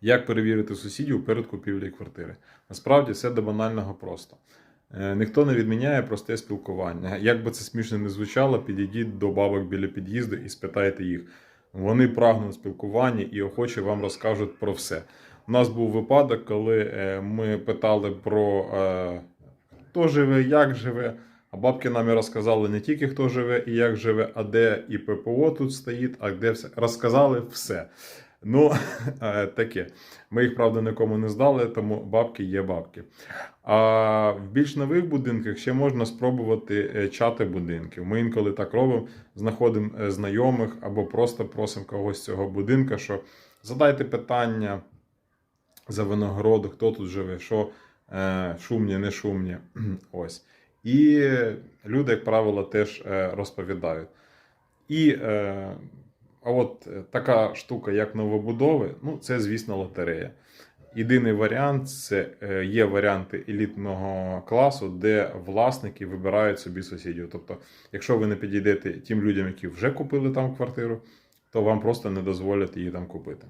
Як перевірити сусідів перед купівлею квартири? Насправді все до банального просто. Е, Ніхто не відміняє просте спілкування. Як би це смішно не звучало, підійдіть до бабок біля під'їзду і спитайте їх. Вони прагнуть спілкування і охоче вам розкажуть про все. У нас був випадок, коли е, ми питали про е, хто живе, як живе. А бабки нам і розказали не тільки хто живе і як живе, а де і ППО тут стоїть, а де все. Розказали все. Ну, е, таке. Ми їх, правда, нікому не здали, тому бабки є бабки. А в більш нових будинках ще можна спробувати е, чати будинків. Ми інколи так робимо, знаходимо е, знайомих або просто просимо когось з цього будинка, що задайте питання за винагороду, хто тут живе, що шумні, не шумні. Ось. І люди, як правило, теж розповідають. І а от е, така штука, як новобудови, ну це, звісно, лотерея. Єдиний варіант це е, є варіанти елітного класу, де власники вибирають собі сусідів. Тобто, якщо ви не підійдете тим людям, які вже купили там квартиру, то вам просто не дозволять її там купити.